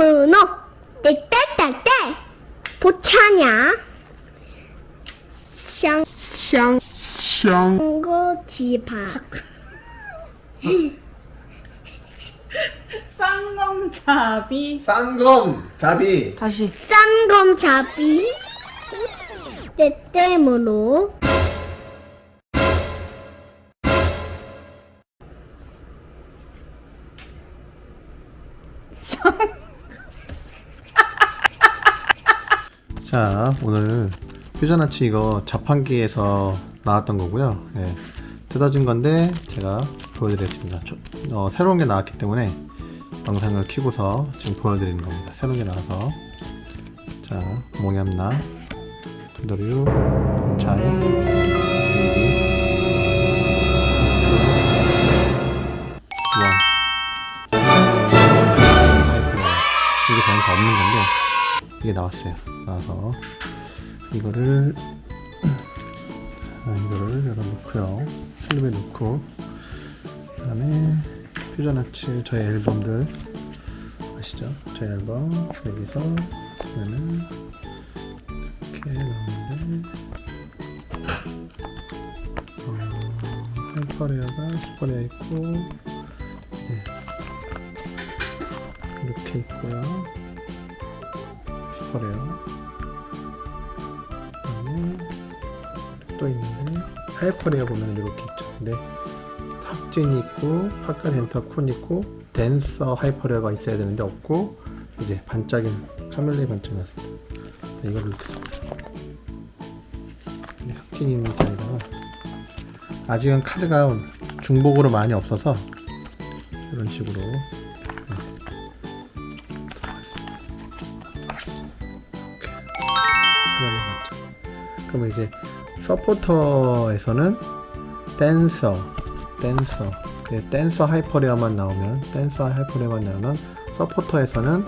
문어? 떼떼떼떼. 보차냐? 샹 샹, 샹. 샹거지바. 쌍검잡이. 쌍검, 잡이. 다시. 쌈검잡이? 떼떼문어 자, 오늘 퓨전아치 이거 자판기에서 나왔던 거고요. 예, 뜯어진 건데 제가 보여드리겠습니다. 저- 어, 새로운 게 나왔기 때문에 영상을 켜고서 지금 보여드리는 겁니다. 새로운 게 나와서 자, 몽얌나, 두더류, 차이, 이게 나왔어요. 나와서 이거를 아, 이거를 여기다 놓고요. 슬립에 놓고 그다음에 퓨전 아츠 저의 앨범들 아시죠? 저의 앨범 여기서 보면은 이렇게 나오는데 어, 하이퍼레어가 슈퍼레어 있고 네. 이렇게 있고요. 그다음에 또 있는데 하이퍼레어 보면 이렇게 있죠. 근데 탑진이 있고 파카 덴터 콘 있고 댄서 하이퍼레어가 있어야 되는데 없고 이제 반짝인 카멜레 반짝. 네, 이걸 넣겠습니다. 이 흑진이 있는 자리다가 아직은 카드가 중복으로 많이 없어서 이런 식으로 그러면 이제 서포터에서는 댄서, 댄서, 그 댄서 하이퍼레어만 나오면 댄서 하이퍼레어만 나오면 서포터에서는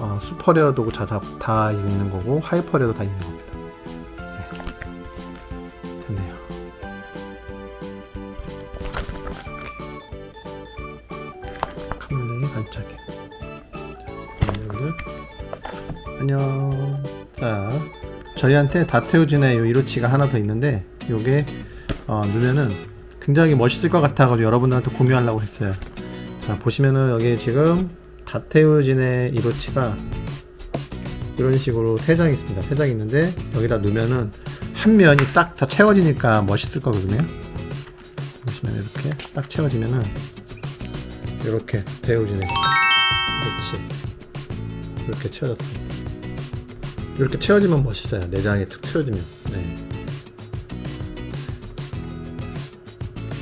어, 슈퍼레어도 다, 다 있는 거고 하이퍼레어도 다 있는 겁니다. 네. 됐네요. 카멜레이 반짝이. 자, 여러분들 안녕. 자, 저희한테 다테우진의 요 이로치가 하나 더 있는데 요게 어, 넣으면은 굉장히 멋있을 것 같아가지고 여러분들한테 공유하려고 했어요. 자, 보시면은 여기 지금 다테우진의 이로치가 이런 식으로 세 장 있습니다. 세 장 있는데 여기다 넣으면은 한 면이 딱 다 채워지니까 멋있을 거거든요. 보시면 이렇게 딱 채워지면은 이렇게 데우진의 이로치 이렇게 채워졌습니다. 이렇게 채워지면 멋있어요. 내장이 툭 채워지면. 네.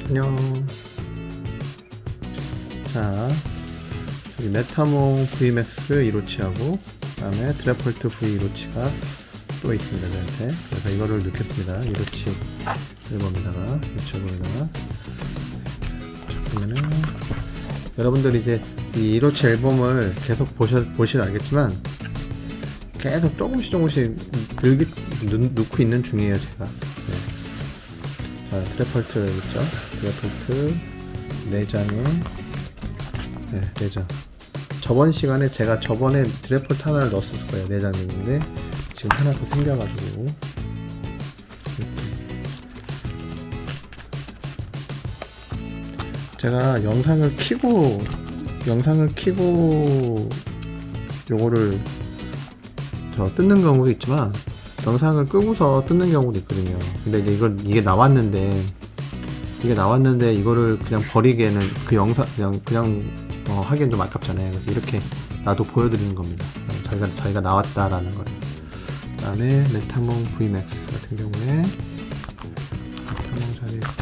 안녕. 자, 여기 메타몽 VMAX 이로치하고, 그 다음에 드래폴트 V 이로치가 또 있습니다. 저한테. 그래서 이거를 넣겠습니다. 이로치 앨범에다가, 이로치 앨범에다가. 자, 그러면은, 여러분들이 이제 이 이로치 앨범을 계속 보셔, 보시면 알겠지만, 계속 조금씩 조금씩 늘기, 넣, 넣고 있는 중이에요 제가. 네. 자 트래펄트 있죠? 트래펄트. 4장에. 네 4장. 저번 시간에 제가 저번에 트래펄트 하나를 넣었을 거예요 4장 있는데 지금 하나 더 생겨가지고. 제가 영상을 키고 영상을 키고 요거를 저 뜯는 경우도 있지만 영상을 끄고서 뜯는 경우도 있거든요. 근데 이제 이걸 이게 나왔는데 이게 나왔는데 이거를 그냥 버리기에는 그 영상 그냥 그냥 어, 하기엔 좀 아깝잖아요. 그래서 이렇게 나도 보여드리는 겁니다. 어, 자기가 자기가 나왔다라는 걸. 그다음에 메타몽 VMAX 같은 경우에 메타몽 잘 있고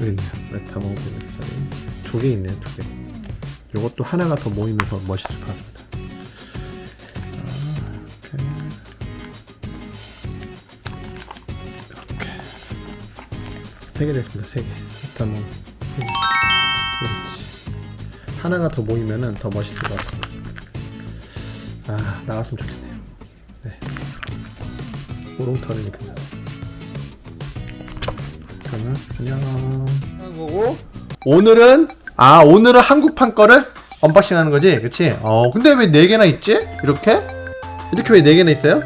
여기 있네요. 메타몽 VMAX 두개 있네요. 두 개. 이것도 하나가 더 모이면서 멋있을 것 같습니다. 아, 이렇게. 이렇게. 세개 됐습니다. 세 개. 일단 뭐 그렇지. 하나가 더 모이면은 더 멋있을 것 같습니다. 아 나왔으면 좋겠네요. 네. 우롱털이 괜찮아. 그러면 안녕. 한 거고 오늘은 아 오늘은 한국판 거를 언박싱 하는 거지 그치? 어 근데 왜 4개나 있지? 이렇게? 이렇게 왜 4개나 있어요?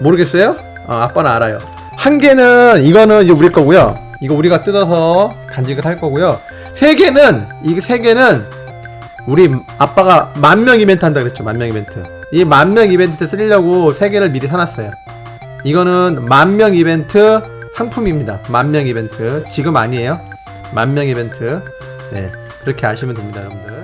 모르겠어요? 어, 아빠는 알아요 한 개는 이거는 이제 우리 거고요 이거 우리가 뜯어서 간직을 할 거고요 세 개는 이게 세 개는 우리 아빠가 만 명 이벤트 한다 그랬죠 만 명 이벤트 이 만 명 이벤트 쓰려고 세 개를 미리 사놨어요 이거는 만 명 이벤트 상품입니다 만 명 이벤트 지금 아니에요 만명 이벤트. 네 그렇게 아시면 됩니다 여러분들